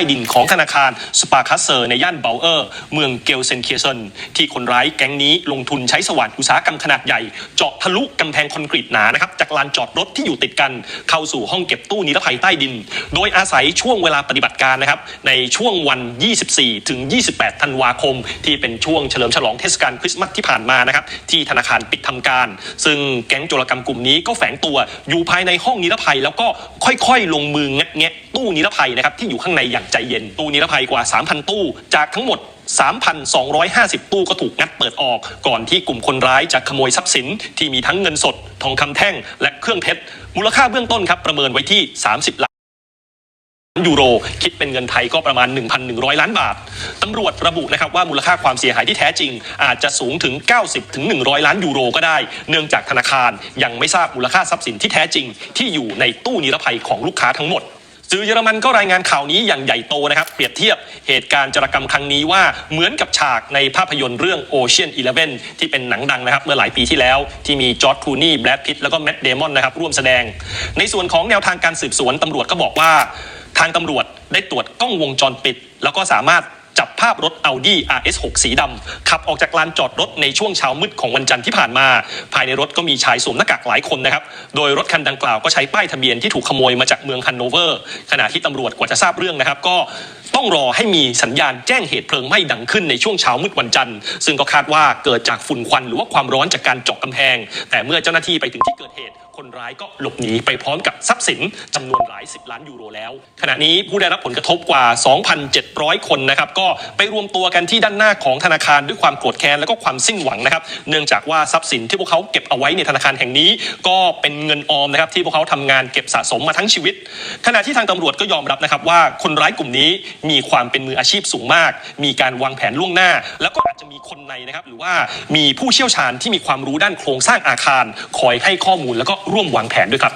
ใต้ดินของธนาคารสปาคัสเซอร์ในย่านเบลเออร์ เมืองเกลเซนเคียเซนที่คนร้ายแก๊งนี้ลงทุนใช้สว่านอุตสาหกรรมขนาดใหญ่ เจาะทะลุกำแพงคอนกรีตหนานะครับจากลานจอดรถที่อยู่ติดกัน เข้าสู่ห้องเก็บตู้นิรภัยใต้ดิน โดยอาศัยช่วงเวลาปฏิบัติการนะครับในช่วงวัน 24 ถึง 28 ธันวาคม ที่เป็นช่วงเฉลิมฉลองเทศกาลคริสต์มาสที่ผ่านมานะครับที่ธนาคารปิดทำการ ซึ่งแก๊งโจรกรรมกลุ่มนี้ก็แฝงตัวอยู่ภายในห้องนิรภัย แล้วก็ค่อยๆ ลงมืองัดแงะตู้นิรภัยนะครับที่อยู่ข้างในอย่างใจเย็นตู้นิรภัยกว่า 3,000 ตู้ จากทั้งหมด 3,250 ตู้ก็ถูกงัดเปิดออก ก่อนที่กลุ่มคนร้ายจะขโมยทรัพย์สินที่มีทั้งเงินสด ทองคำแท่ง และเครื่องเพชรมูลค่าเบื้องต้นครับประเมินไว้ที่ 30 ล้านยูโร คิดเป็นเงินไทยก็ประมาณ 1,100 ล้านบาท ตำรวจระบุนะครับว่ามูลค่าความเสียหายที่แท้จริง อาจจะสูงถึง 90 ถึง 100 ล้านยูโรก็ได้ เนื่องจากธนาคารยังไม่ทราบมูลค่าทรัพย์สินที่แท้จริง ที่อยู่ในตู้นิรภัยของลูกค้าทั้งหมด สื่อเยอรมันก็รายงานข่าวนี้อย่างใหญ่โตนะครับ เปรียบเทียบเหตุการณ์จารกรรมครั้งนี้ว่าเหมือนกับฉากในภาพยนตร์เรื่อง Ocean Eleven ที่เป็นหนังดังนะครับ เมื่อหลายปีที่แล้วที่มีจอร์ดคลูนี่แบรดพิตแล้วก็แมตต์เดมอนนะครับร่วมแสดง ในส่วนของแนวทางการสืบสวนตำรวจก็บอกว่า ทางตำรวจได้ตรวจกล้องวงจรปิด แล้วก็สามารถ จับภาพรถ Audi RS6 สีดำขับออกจากลานจอดรถในช่วงเช้ามืดของวันจันทร์ที่ผ่านมา ภายในรถก็มีชายสวมหน้ากากหลายคนนะครับ โดยรถคันดังกล่าวก็ใช้ป้ายทะเบียนที่ถูกขโมยมาจากเมืองฮันโนเวอร์ ขณะที่ตำรวจกว่าจะทราบเรื่องนะครับก็ ต้องรอให้มีสัญญาณแจ้งเหตุเพลิงไหม้ดังขึ้นในช่วงเช้ามืดวันจันทร์ ซึ่งก็คาดว่าเกิดจากฝุ่นควันหรือว่าความร้อนจากการเจาะกำแพง แต่เมื่อเจ้าหน้าที่ไปถึงที่เกิดเหตุ คนร้ายก็หลบหนีไปพร้อมกับทรัพย์สินจำนวนหลายสิบล้านยูโรแล้ว ขณะนี้ผู้ได้รับผลกระทบกว่า 2,700 คนนะครับก็ไปรวมตัวกันที่ด้านหน้าของธนาคารด้วยความโกรธแค้นและก็ความสิ้นหวังนะครับเนื่องจากว่าทรัพย์สินที่พวกเขาเก็บเอาไว้ในธนาคารแห่งนี้ ก็เป็นเงินออมนะครับที่พวกเขาทำงานเก็บสะสมมาทั้งชีวิต ขณะที่ทางตำรวจก็ยอมรับนะครับว่าคนร้ายกลุ่มนี้มีความเป็นมืออาชีพสูงมาก มีการวางแผนล่วงหน้า แล้วก็อาจจะมีคนในนะครับหรือว่ามีผู้เชี่ยวชาญที่มีความรู้ด้านโครงสร้างอาคาร คอยให้ข้อมูลแล้วก็ร่วมวางแผนด้วยครับ